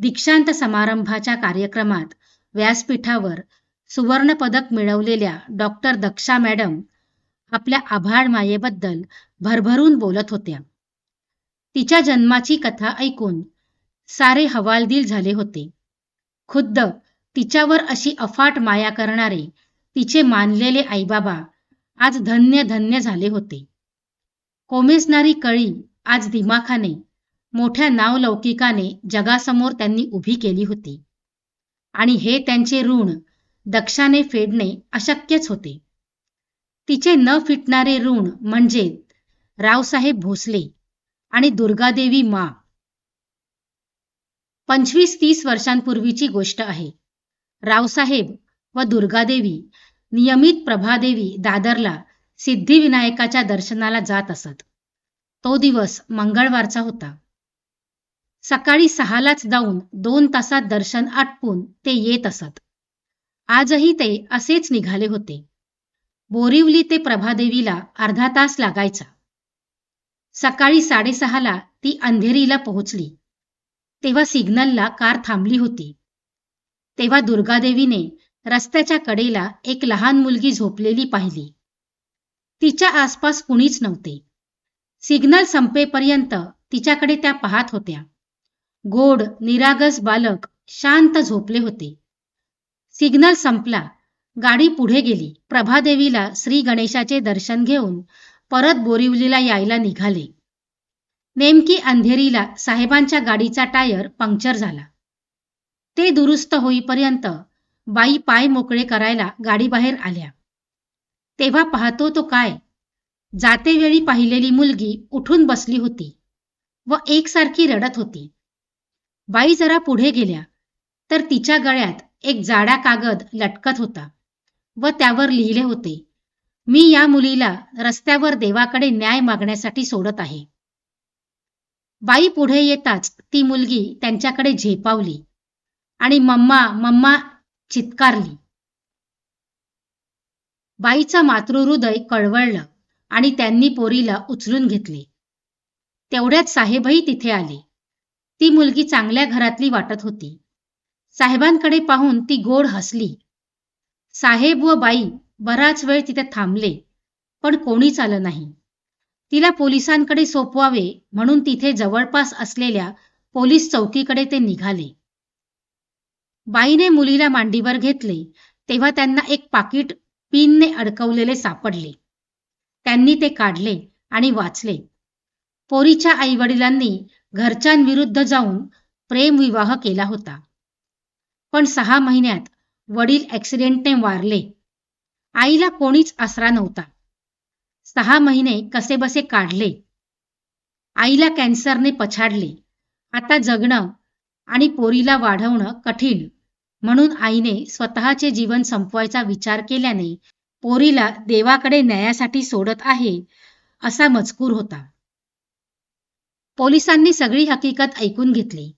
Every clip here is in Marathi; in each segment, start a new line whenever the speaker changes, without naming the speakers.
दीक्षांत समारंभाच्या कार्यक्रमात व्यासपीठावर सुवर्णपदक मिळवलेल्या डॉक्टर दक्षा मॅडम आपल्या आभाळ मायेबद्दल भरभरून बोलत होत्या. तिच्या जन्माची कथा ऐकून सारे हवालदिल झाले होते. खुद्द तिच्यावर अशी अफाट माया करणारे तिचे मानलेले आईबाबा आज धन्य धन्य झाले होते. कोमेसणारी कळी आज दिमाखाने मोठ्या नावलौकिकाने जगासमोर त्यांनी उभी केली होती. आणि हे त्यांचे ऋण दक्षाने फेडणे अशक्यच होते. तिचे न फिटणारे ऋण म्हणजे रावसाहेब भोसले आणि दुर्गादेवी मा. पंचवीस तीस वर्षांपूर्वीची गोष्ट आहे. रावसाहेब व दुर्गादेवी नियमित प्रभादेवी दादरला सिद्धिविनायकाच्या दर्शनाला जात असत. तो दिवस मंगळवारचा होता. सकाळी सहालाच जाऊन दोन तासात दर्शन आटपून ते येत असत. आजही ते असेच निघाले होते. बोरिवली ते प्रभादेवीला अर्धा तास लागायचा. सकाळी साडेसहाला ती अंधेरीला पोहोचली. तेव्हा सिग्नलला कार थांबली होती. तेव्हा दुर्गादेवीने रस्त्याच्या कडेला एक लहान मुलगी झोपलेली पाहिली. तिच्या आसपास कुणीच नव्हते. सिग्नल संपेपर्यंत तिच्याकडे त्या पाहत होत्या. गोड निरागस बालक शांत झोपले होते. सिग्नल संपला. गाडी पुढे गेली. प्रभादेवीला श्री गणेशाचे दर्शन घेऊन परत बोरिवलीला यायला निघाले. नेमकी अंधेरीला साहेबांच्या गाडीचा टायर पंक्चर झाला. ते दुरुस्त होईपर्यंत बाई पाय मोकळे करायला गाडीबाहेर आल्या. तेव्हा पाहतो तो काय? जातेवेळी पाहिलेली मुलगी उठून बसली होती व एकसारखी रडत होती. बाई जरा पुढे गेल्या. तर तिच्या गळ्यात एक जाडा कागद लटकत होता व त्यावर लिहिले होते मी या मुलीला रस्त्यावर देवाकडे न्याय मागण्यासाठी सोडत आहे. बाई पुढे येताच ती मुलगी त्यांच्याकडे झेपावली आणि मम्मा मम्मा चित्कारली. बाईचा मातृहृदय कळवळलं आणि त्यांनी पोरीला उचलून घेतले. तेवढ्यात साहेबही तिथे आले. ती मुलगी चांगल्या घरातली वाटत होती. साहेबांकडे पाहून ती गोड हसली. साहेब व बाई बराच वेळ तिथे थांबले पण कोणीच आलं नाही. तिला पोलिसांकडे सोपवावे म्हणून तिथे जवळपास असलेल्या पोलीस चौकीकडे ते निघाले. बाईने मुलीला मांडीवर घेतले तेव्हा त्यांना एक पाकिट पिनने अडकवलेले सापडले. त्यांनी ते काढले आणि वाचले. पोरीच्या आईवडिलांनी घरच्यांविरुद्ध जाऊन प्रेमविवाह केला होता. पण सहा महिन्यात वडील ॲक्सिडेंटने वारले. आईला कोणीच आसरा नव्हता. सहा महिने कसेबसे काढले. आईला कॅन्सरने पछाडले. आता जगणं आणि पोरीला वाढवणं कठीण म्हणून आईने स्वतःचे जीवन संपवायचा विचार केल्याने पोरीला देवाकडे न्यायासाठी सोडत आहे असा मजकूर होता. पोलिसांनी सगळी हकीकत ऐकून घेतली.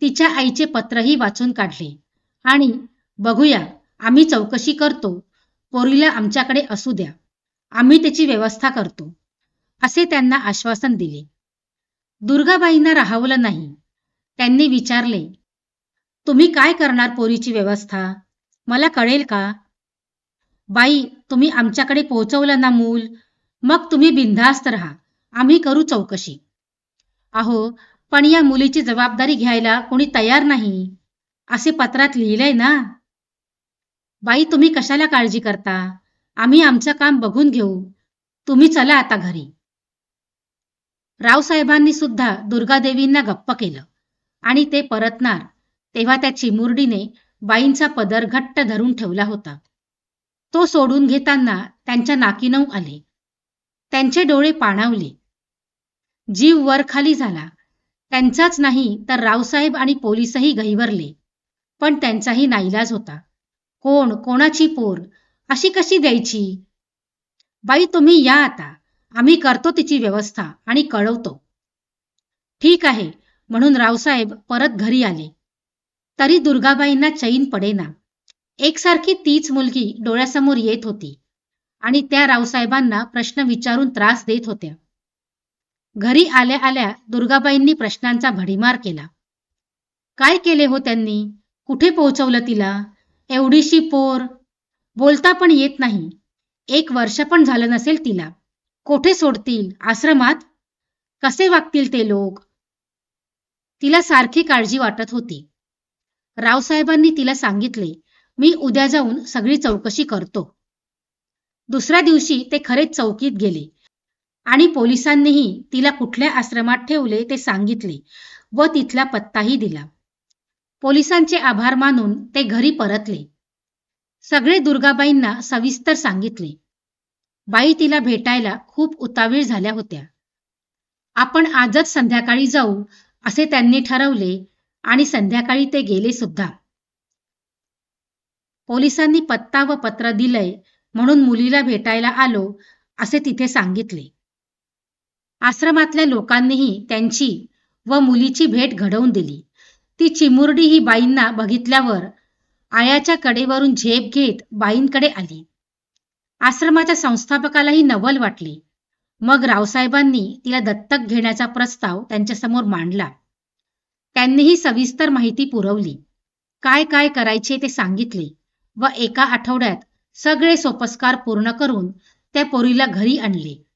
तिच्या आईचे पत्रही वाचून काढले. आणि बघूया आम्ही चौकशी करतो. पोरीला आमच्याकडे असू द्या. आम्ही त्याची व्यवस्था करतो. असे त्यांना आश्वासन दिले. दुर्गाबाईंना राहवलं नाही. त्यांनी विचारले तुम्ही काय करणार पोरीची व्यवस्था? मला कळेल का? बाई तुम्ही आमच्याकडे पोहोचवलं ना मूल. मग तुम्ही बिनधास्त राहा. आम्ही करू चौकशी. अहो पण या मुलीची जबाबदारी घ्यायला कोणी तयार नाही. असे पत्रात लिहिलंय ना. बाई तुम्ही कशाला काळजी करता? आम्ही आमचं काम बघून घेऊ. तुम्ही चला आता घरी. रावसाहेबांनी सुद्धा दुर्गादेवींना गप्प केलं. आणि ते परतणार तेव्हा त्या चिमुरडीने बाईंचा पदर घट्ट धरून ठेवला होता. तो सोडून घेताना त्यांच्या नाकीनऊ आले. त्यांचे डोळे पाणावले. जीव वर खाली झाला. त्यांचाच नाही तर रावसाहेब आणि पोलीसही गहिवरले पण त्यांचाही नाईलाज होता. कोण कोणाची पोर? अशी कशी द्यायची? बाई तुम्ही या आता. आम्ही करतो तिची व्यवस्था आणि कळवतो. ठीक आहे म्हणून रावसाहेब परत घरी आले. तरी दुर्गाबाईंना चैन पडेना. एकसारखी तीच मुलगी डोळ्यासमोर येत होती. आणि त्या रावसाहेबांना प्रश्न विचारून त्रास देत होत्या. घरी आल्या आल्या दुर्गाबाईंनी प्रश्नांचा भडीमार केला. काय केले हो त्यांनी? कुठे पोहोचवलं तिला? एवढीशी पोर. बोलता पण येत नाही. एक वर्ष पण झालं नसेल तिला. कोठे सोडतील? आश्रमात? कसे वागतील ते लोक? तिला सारखी काळजी वाटत होती. रावसाहेबांनी तिला सांगितले मी उद्या जाऊन सगळी चौकशी करतो. दुसऱ्या दिवशी ते खरेच चौकीत गेले. आणि पोलिसांनीही तिला कुठल्या आश्रमात ठेवले ते सांगितले व तिथला पत्ताही दिला. पोलिसांचे आभार मानून ते घरी परतले. सगळे दुर्गाबाईंना सविस्तर सांगितले. बाई तिला भेटायला खूप उतावीळ झाल्या होत्या. आपण आजच संध्याकाळी जाऊ असे त्यांनी ठरवले आणि संध्याकाळी ते गेले सुद्धा. पोलिसांनी पत्ता व पत्र दिलंय म्हणून मुलीला भेटायला आलो असे तिथे सांगितले. आश्रमातल्या लोकांनीही त्यांची व मुलीची भेट घडवून दिली. ती चिमुरडी ही बाईंना बघितल्यावर आयाच्या कडेवरून झेप घेत बाईंकडे आली. आश्रमाच्या संस्थापकालाही नवल वाटली. मग रावसाहेबांनी तिला दत्तक घेण्याचा प्रस्ताव त्यांच्यासमोर मांडला. त्यांनीही सविस्तर माहिती पुरवली. काय काय करायचे ते सांगितले व एका आठवड्यात सगळे सोपस्कार पूर्ण करून त्या पोरीला घरी आणले.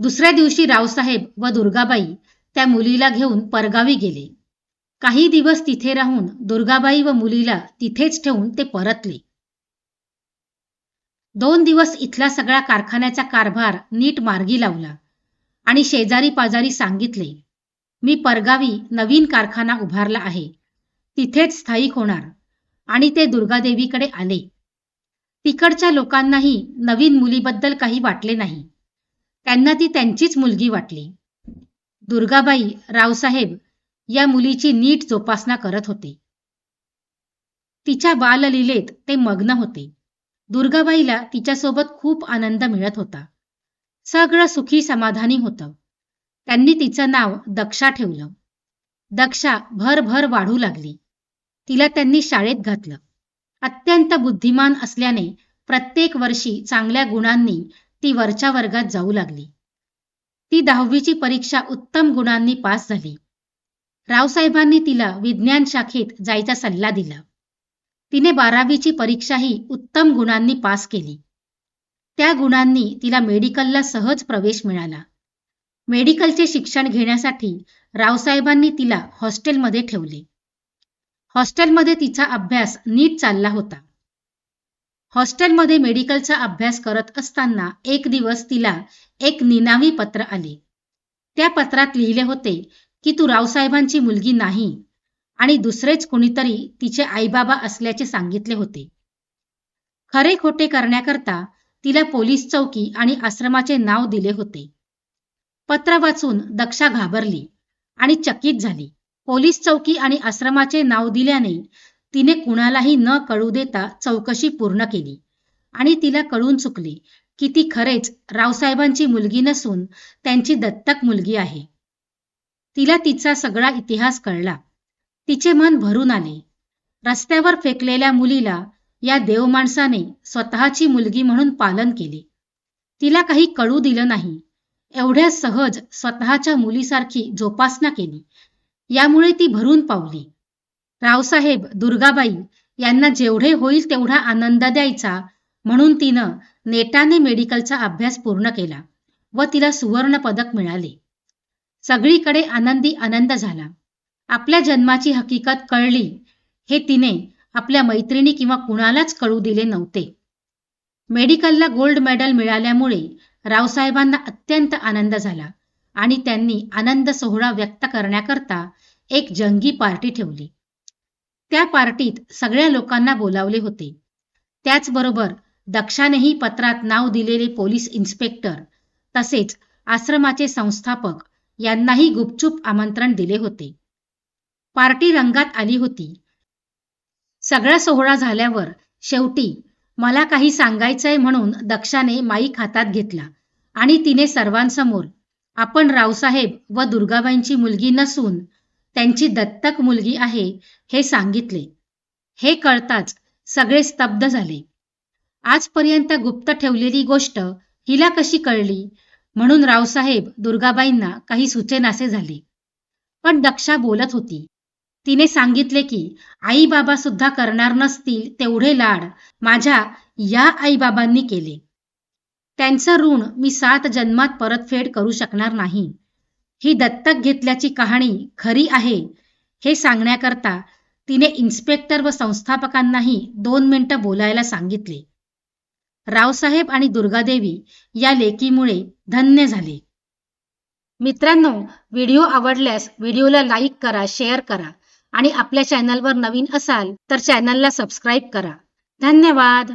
दुसऱ्या दिवशी रावसाहेब व दुर्गाबाई त्या मुलीला घेऊन परगावी गेले. काही दिवस तिथे राहून दुर्गाबाई व मुलीला तिथेच ठेवून ते परतले. दोन दिवस इथला सगळा कारखान्याचा कारभार नीट मार्गी लावला आणि शेजारी पाजारी सांगितले मी परगावी नवीन कारखाना उभारला आहे. तिथेच स्थायिक होणार. आणि ते दुर्गादेवीकडे आले. तिकडच्या लोकांनाही नवीन मुलीबद्दल काही वाटले नाही. त्यांना ती त्यांचीच मुलगी वाटली. दुर्गाबाई रावसाहेब या मुलीची नीट जोपासना करत होते. तिच्या बाललीलेत ते मग्न होते. दुर्गाबाईला तिच्यासोबत खूप आनंद मिळत होता. सगळं सुखी समाधानी होतं. त्यांनी तिचं नाव दक्षा ठेवलं. दक्षा भरभर वाढू लागली. तिला त्यांनी शाळेत घातलं. अत्यंत बुद्धिमान असल्याने प्रत्येक वर्षी चांगल्या गुणांनी ती वरच्या वर्गात जाऊ लागली. ती दहावीची परीक्षा उत्तम गुणांनी पास झाली. रावसाहेबांनी तिला विज्ञान शाखेत जायचा सल्ला दिला. तिने बारावीची परीक्षाही उत्तम गुणांनी पास केली. त्या गुणांनी तिला मेडिकलला सहज प्रवेश मिळाला. मेडिकलचे शिक्षण घेण्यासाठी रावसाहेबांनी तिला हॉस्टेलमध्ये ठेवले. हॉस्टेलमध्ये तिचा अभ्यास नीट चालला होता. हॉस्टेलमध्ये मेडिकलचा अभ्यास करत असताना एक दिवस तिला एक निनावी पत्र आले. त्या पत्रात लिहिले होते की तू रावसाहेबांची मुलगी नाही आणि दुसरेच कोणीतरी तिचे आईबाबा असल्याचे सांगितले होते. खरे खोटे करण्याकरता तिला पोलीस चौकी आणि आश्रमाचे नाव दिले होते पत्र वाचून दक्षा घाबरली आणि चकित झाली. पोलीस चौकी आणि आश्रमाचे नाव दिल्याने तिने कुणालाही न कळू देता चौकशी पूर्ण केली. आणि तिला कळून चुकले की ती खरेच रावसाहेबांची मुलगी नसून त्यांची दत्तक मुलगी आहे. तिला तिचा सगळा इतिहास कळला. तिचे मन भरून आले. रस्त्यावर फेकलेल्या मुलीला या देवमाणसाने स्वतःची मुलगी म्हणून पालन केले. तिला काही कळू दिलं नाही. एवढ्या सहज स्वतःच्या मुलीसारखी जोपासना केली. यामुळे ती भरून पावली. रावसाहेब दुर्गाबाई यांना जेवढे होईल तेवढा आनंद द्यायचा म्हणून तिनं नेटाने मेडिकलचा अभ्यास पूर्ण केला व तिला सुवर्ण पदक मिळाले. सगळीकडे आनंदी आनंद झाला. आपल्या जन्माची हकीकत कळली हे तिने आपल्या मैत्रिणी किंवा कुणालाच कळू दिले नव्हते. मेडिकलला गोल्ड मेडल मिळाल्यामुळे रावसाहेबांना अत्यंत आनंद झाला आणि त्यांनी आनंद सोहळा व्यक्त करण्याकरता एक जंगी पार्टी ठेवली. त्या पार्टीत सगळ्या लोकांना बोलावले होते. त्याचबरोबर दक्षानेही पत्रात नाव दिलेले पोलीस इन्स्पेक्टर तसेच आश्रमाचे संस्थापक यांनाही गुपचूप आमंत्रण दिले होते. पार्टी रंगात आली होती. सगळा सोहळा झाल्यावर शेवटी मला काही सांगायचंय म्हणून दक्षाने माईक हातात घेतला आणि तिने सर्वांसमोर आपण रावसाहेब व दुर्गाबाईंची मुलगी नसून त्यांची दत्तक मुलगी आहे हे सांगितले. हे कळताच सगळे स्तब्ध झाले. आजपर्यंत गुप्त ठेवलेली गोष्ट हिला कशी कळली? म्हणून रावसाहेब दुर्गाबाईंना काही सुचेनासे झाले. पण दक्षा बोलत होती. तिने सांगितले की आई बाबा सुद्धा करणार नसतील तेवढे लाड माझ्या या आईबाबांनी केले. त्यांचं ऋण मी सात जन्मात परतफेड करू शकणार नाही. ही दत्तक घेतल्याची कहाणी खरी आहे हे सांगण्याकरता तिने इन्स्पेक्टर व संस्थापकांनाही दोन मिनिटं बोलायला सांगितले. रावसाहेब आणि दुर्गादेवी या लेकीमुळे धन्य झाले. मित्रांनो व्हिडिओ आवडल्यास व्हिडिओला लाईक करा शेअर करा आणि आपल्या चॅनलवर नवीन असाल तर चॅनलला सबस्क्राईब करा. धन्यवाद!